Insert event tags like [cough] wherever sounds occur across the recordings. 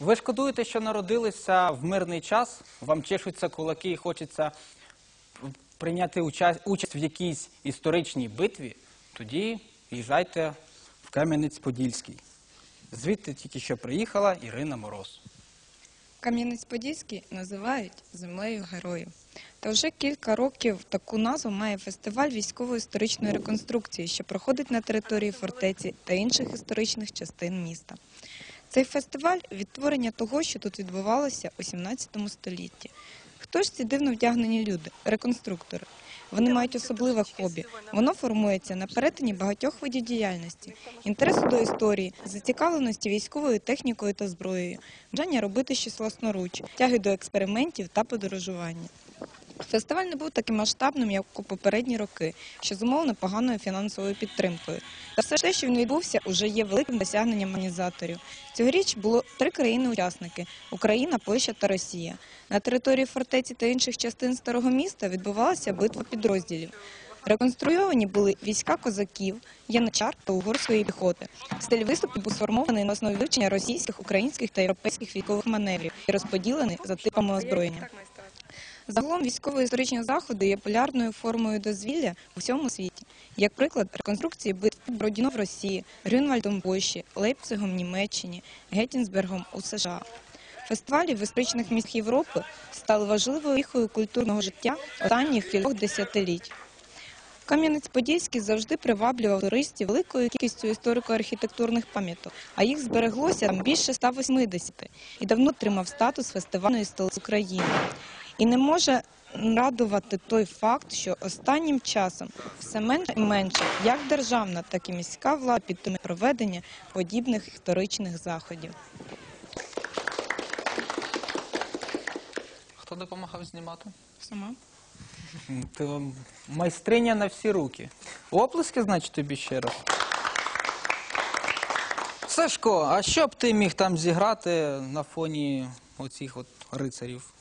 Ви шкодуєте, що народилися в мирний час, вам чешуться кулаки і хочеться прийняти участь, в якійсь історичній битві, тоді їжджайте в Кам'янець-Подільський. Звідти тільки що приїхала Ірина Мороз. Кам'янець-Подільський називають землею героїв. Та вже кілька років таку назву має фестиваль військово-історичної реконструкції, що проходить на території фортеці та інших історичних частин міста. Цей фестиваль відтворення того, що тут відбувалося у 17 столітті. Хто ж ці дивно вдягнені люди, реконструктори? Вони мають особливе хобі. Воно формується на перетині багатьох видів діяльності, інтересу до історії, зацікавленості військовою технікою та зброєю, бажання робити щось власноруч, тяги до експериментів та подорожування. Фестиваль не був таким масштабним, як у попередні роки, що зумовлено поганою фінансовою підтримкою. Та все те, що він відбувся, уже є великим досягненням організаторів. Цьогоріч було три країни-учасники: Україна, Польща та Росія. На території фортеці та інших частин старого міста відбувалася битва підрозділів. Реконструйовані були війська козаків, яничар та угорської піхоти. Стиль виступу був сформований на основі вивчення російських, українських та європейських військових маневрів і розподілений за типами озброєння. Загалом військово-історичні заходи є полярною формою дозвілля у всьому світі. Як приклад, реконструкції битв Бродіно в Росії, Грюнвальдом Польщі, Лейпцигом в Німеччині, Геттінсбергом у США. Фестивалі в історичних містах Європи стали важливою віхою культурного життя останніх кількох десятиліть. Кам'янець-Подільський завжди приваблював туристів великою кількістю історико-архітектурних пам'яток, а їх збереглося там більше 180 і давно тримав статус фестивальної столиці України. І не може радувати той факт, що останнім часом все менше і менше як державна, так і міська влада підтримує проведення подібних історичних заходів. Хто допомагав знімати? Сама. Ти майстриня на всі руки. Оплески, значить, тобі ще раз. Сашко, а що б ти міг там зіграти на фоні оцих от рицарів?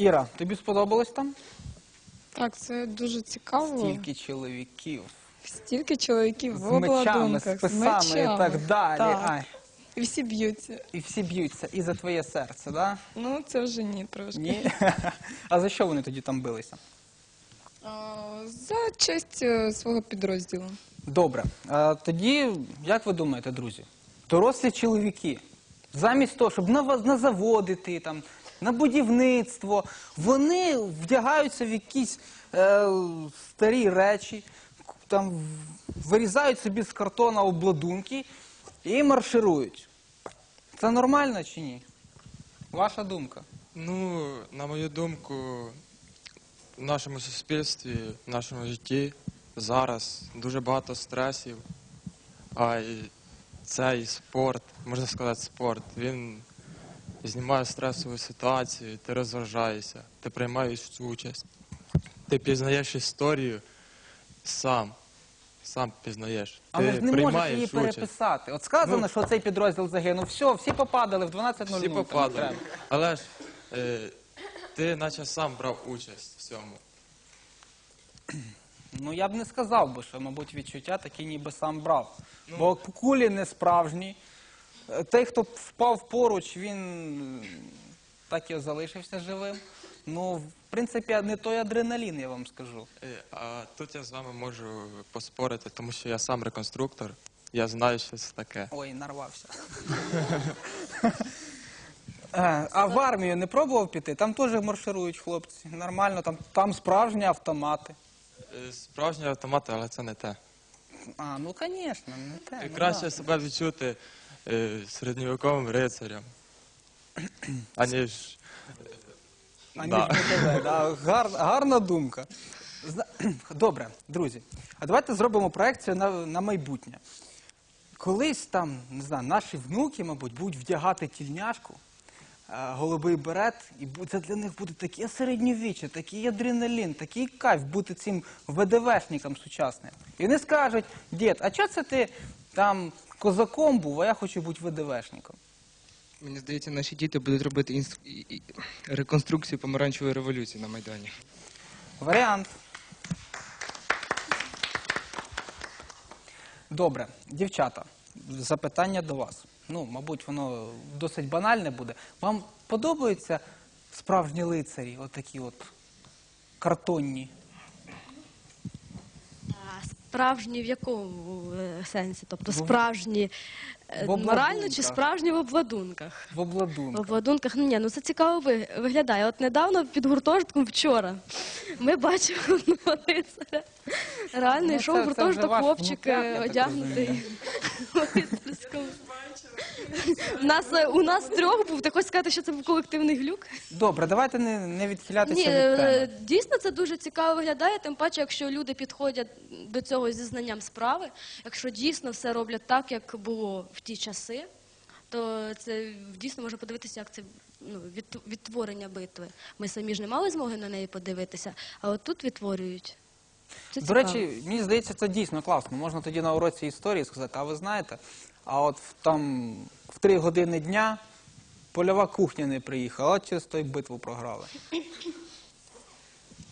Іра, тобі сподобалось там? Так, це дуже цікаво. Стільки чоловіків. Стільки чоловіків З в мечами, з обладунках, з писами і так далі. Так. Ай. І всі б'ються. І всі б'ються. І за твоє серце, да? Ну, це вже ні трошки. Ні? А за що вони тоді там билися? А, За честь е, свого підрозділу. Добре. Тоді, як ви думаєте, друзі, дорослі чоловіки, замість того, щоб на, ва- на заводи йти, там, на будівництво, вони вдягаються в якісь е, старі речі, там вирізають собі з картона обладунки і марширують. Це нормально чи ні? Ваша думка? Ну, на мою думку, в нашому суспільстві, в нашому житті зараз дуже багато стресів. А і цей спорт, можна сказати, спорт, він знімає стресову ситуацію, ти розважаєшся, ти приймаєш цю участь. Ти пізнаєш історію сам. Сам пізнаєш. Але ж не можеш її переписати. От сказано, Ну, що цей підрозділ загинув. Все, всі попадали в 12.00. Всі попадали. Але ж е, ти наче сам брав участь в цьому. Ну я б не сказав би, що, мабуть, відчуття такі ніби сам брав. Ну. Бо кулі не справжні. Той, хто впав поруч, він е, так і залишився живим. Ну, в принципі, не той адреналін, я вам скажу. Е, А тут я з вами можу поспорити, тому що я сам реконструктор. Я знаю, що це таке. Ой, нарвався. Е, А в армію не пробував піти? Там теж марширують хлопці. Нормально, там, там справжні автомати. Е, Справжні автомати, але це не те. А, ну звісно, не те. Ну, краще да. себе відчути середньовіковим рицарем, аніж. Аніж Да. [laughs] Гар, гарна думка. Зна- Добре, друзі, а давайте зробимо проекцію на, на майбутнє. Колись там, не знаю, наші внуки, мабуть, будуть вдягати тільняшку, е, голубий берет, і бу- це для них буде таке середньовіччя, такий адреналін, такий кайф бути цим ВДВшником сучасним. І вони скажуть, дід, а чого це ти там козаком був, а я хочу бути ВДВшником? Мені здається, наші діти будуть робити інс- і- і- реконструкцію помаранчевої революції на Майдані. Варіант. Добре, дівчата, запитання до вас. Ну, мабуть, воно досить банальне буде. Вам подобаються справжні лицарі, отакі от картонні? Справжні в якому е, сенсі? Тобто справжні е, в морально чи справжні в обладунках? В В обладунках. обладунках, ну ні, ну це цікаво ви- виглядає. От недавно під гуртожитком вчора [laughs] ми бачили одного лицаря. Реально Ну, йшов гуртожиток хлопчик е, одягнутий. [laughs] У нас, е, у нас трьох був, ти хочеш сказати, що це був колективний глюк? Добре, давайте не, не відхилятися Ні, від е, теми. дійсно це дуже цікаво виглядає, тим паче, якщо люди підходять до цього зі знанням справи, якщо дійсно все роблять так, як було в ті часи, то це дійсно можна подивитися, як це ну, від, відтворення битви. Ми самі ж не мали змоги на неї подивитися, а от тут відтворюють. Це До цікаво. речі, мені здається, це дійсно класно. Можна тоді на уроці історії сказати, а ви знаєте, а от в, там в три години дня польова кухня не приїхала, через той битву програли.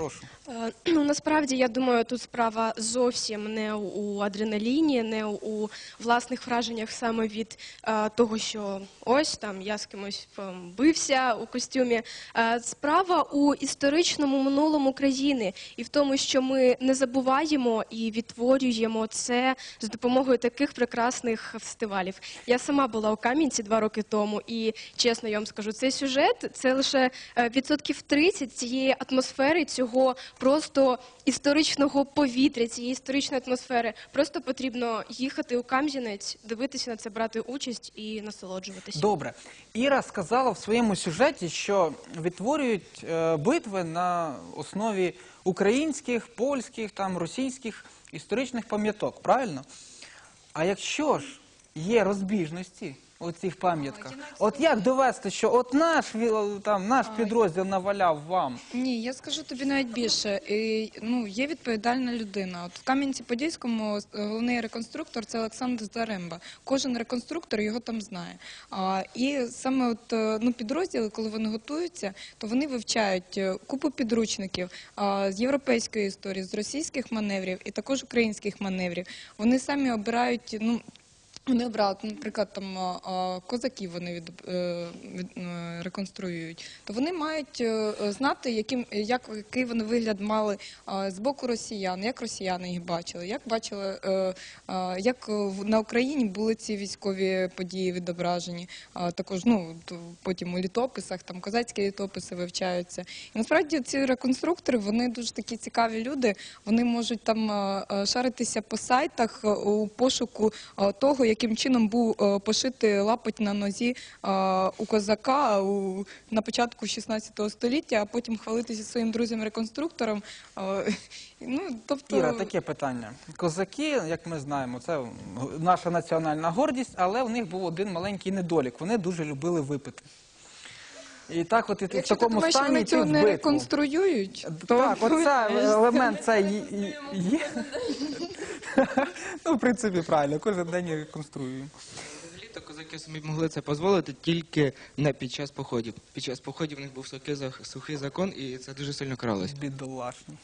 Прошу. Е, [clears throat] Ну, насправді, я думаю, тут справа зовсім не у адреналіні, не у власних враженнях саме від е, того, що ось там я з кимось бився у костюмі. Е, справа у історичному минулому країни і в тому, що ми не забуваємо і відтворюємо це з допомогою таких прекрасних фестивалів. Я сама була у Кам'янці два роки тому, і чесно, я вам скажу, цей сюжет це лише е, відсотків 30 цієї атмосфери, цього просто історичного повітря, цієї історичної атмосфери. Просто потрібно їхати у Кам'янець, дивитися на це, брати участь і насолоджуватися. Добре. Іра сказала в своєму сюжеті, що відтворюють е, битви на основі українських, польських, російських історичних пам'яток, правильно? А якщо ж є розбіжності у цих пам'ятках, от як довести, що от наш, там, наш підрозділ наваляв вам? Ні, я скажу тобі навіть більше. І, ну, є відповідальна людина. От в Кам'янці-Подільському е, головний реконструктор це Олександр Заремба. Кожен реконструктор його там знає. А, і саме от, е, ну, підрозділи, коли вони готуються, то вони вивчають е, купу підручників а, з європейської історії, з російських маневрів і також українських маневрів. Вони самі обирають. Ну, вони обрали, наприклад, там козаків вони від, е, від, е, реконструюють, то вони мають е, знати, яким як який вони вигляд мали з боку росіян, як росіяни їх бачили, як бачили, як на Україні були ці військові події відображені. Також ну потім у літописах там козацькі літописи вивчаються. І насправді ці реконструктори вони дуже такі цікаві люди. Вони можуть там шаритися по сайтах у пошуку того, яким чином був пошити пошитий лапоть на нозі е, у козака у, на початку 16 століття, а потім хвалитися своїм друзям-реконструктором. Е, Ну, тобто, Іра, таке питання. Козаки, як ми знаємо, це наша національна гордість, але в них був один маленький недолік. Вони дуже любили випити. І так, от і в якщо ти такому думаєш, що стані вони йти цього в не битву. реконструюють, то Так, оце елемент це є. [laughs] Ну, в принципі, правильно, кожен день я реконструюю. Взагалі-то козаки собі могли це дозволити тільки не під час походів. Під час походів у них був сухий, сухий закон, і це дуже сильно кралось. Бідолашні.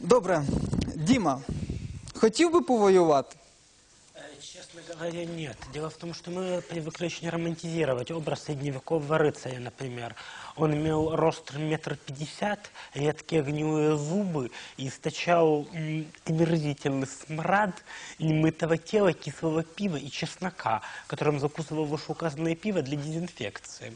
Добре, Діма, хотів би повоювати? Э, Честно говоря, нет. Дело в том, что мы привыкли очень романтизировать образ средневекового рыцаря, например. Он имел рост метр пятьдесят, редкие гнилые зубы и источал м, омерзительный смрад немытого тела, кислого пива и чеснока, которым закусывал вышеуказанное пиво для дезинфекции.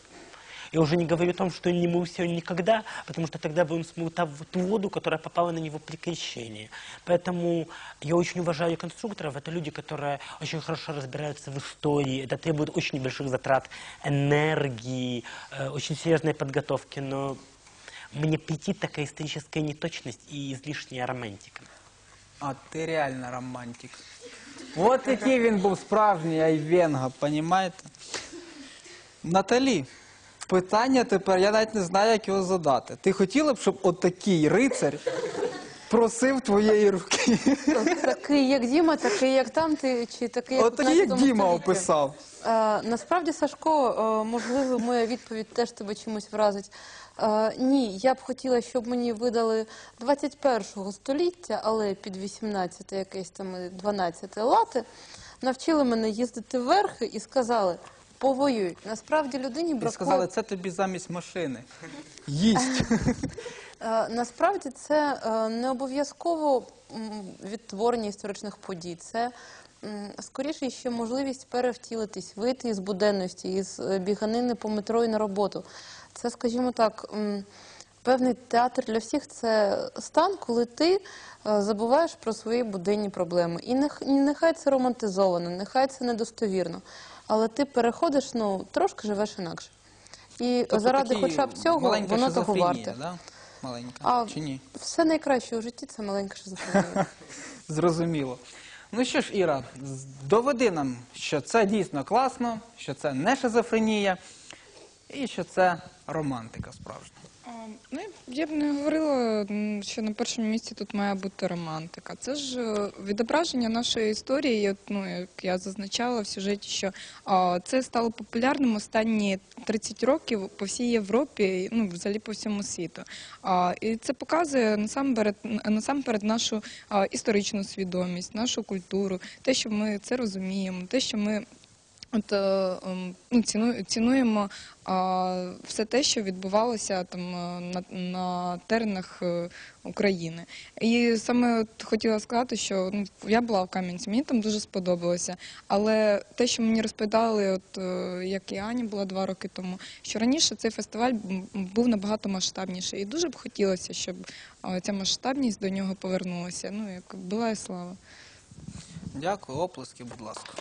Я уже не говорю о том, что он не мылся никогда, потому что тогда бы он смыл та- в ту воду, которая попала на него при крещении. Поэтому я очень уважаю конструкторов. Это люди, которые очень хорошо разбираются в истории. Это требует очень небольших затрат энергии, э, очень серьезной подготовки. Но мне претит такая историческая неточность и излишняя романтика. А ти реально романтик. От який він був справжній Айвенга, понімаєте? Наталі, Питання тепер, я навіть не знаю, як його задати. Ти хотіла б, щоб отакий рицар просив твоєї руки? Такий, як Діма, такий, як там, ти, чи такий, як Отакий, як 15 Діма столітті? описав. Е, насправді, Сашко, е, можливо, моя відповідь теж тебе чимось вразить. Е, ні, я б хотіла, щоб мені видали 21 століття, але під 18 якесь там і 12 лати, навчили мене їздити верхи і сказали, повоюй. Насправді людині І сказали, це тобі замість машини. Їсть. Е, Насправді це е, не обов'язково відтворення історичних подій. Це скоріше ще можливість перевтілитись, вийти із буденності, із е, біганини по метро і на роботу. Це, скажімо так, певний театр для всіх це стан, коли ти забуваєш про свої буденні проблеми. І нехай це романтизовано, нехай це недостовірно. Але ти переходиш, ну, трошки живеш інакше. І Тобто заради хоча б цього маленька воно того варте. Да? Маленька. А Чи ні? все найкраще у житті це маленька шизофренія. [laughs] Зрозуміло. Ну що ж, Іра, доведи нам, що це дійсно класно, що це не шизофренія і що це романтика справжня. Ну, я б не говорила, що на першому місці тут має бути романтика. Це ж е, відображення нашої історії. Ну, як я зазначала в сюжеті, що це стало популярним останні 30 років по всій Європі, ну взагалі по всьому світу. І це показує насамперед, насамперед нашу історичну свідомість, нашу культуру, те, що ми це розуміємо, те, що ми. От, е, ем, ну, ціну, цінуємо все те, що відбувалося там е, на, на теренах е, України. І саме от хотіла сказати, що ну, я була в Кам'янці, мені там дуже сподобалося. Але те, що мені розповідали, от як і Ані була два роки тому, що раніше цей фестиваль був набагато масштабніший. І дуже б хотілося, щоб ця масштабність до нього повернулася. Ну, як була і слава. Дякую, оплески, будь ласка.